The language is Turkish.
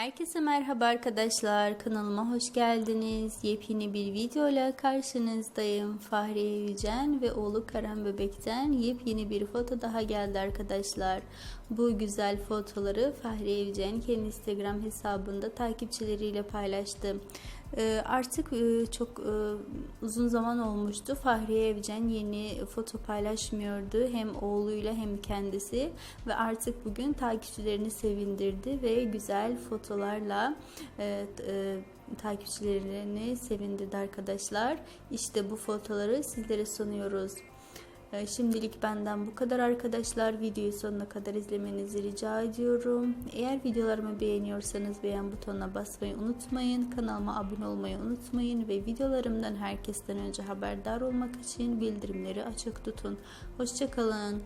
Herkese merhaba arkadaşlar. Kanalıma hoş geldiniz. Yepyeni bir videoyla karşınızdayım. Fahriye Yücen ve oğlu Karan Bebek'ten yepyeni bir foto daha geldi arkadaşlar. Bu güzel fotoları Fahriye Yücen kendi Instagram hesabında takipçileriyle paylaştı. Ee, artık e, çok e, uzun zaman olmuştu. Fahriye Evcen yeni foto paylaşmıyordu. Hem oğluyla hem kendisi ve artık bugün takipçilerini sevindirdi ve güzel fotolarla e, takipçilerini sevindirdi arkadaşlar. İşte bu fotoları sizlere sunuyoruz. Ee, Şimdilik benden bu kadar arkadaşlar. Videoyu sonuna kadar izlemenizi rica ediyorum. Eğer videolarımı beğeniyorsanız beğen butonuna basmayı unutmayın. Kanalıma abone olmayı unutmayın. Ve videolarımdan herkesten önce haberdar olmak için bildirimleri açık tutun. Hoşçakalın.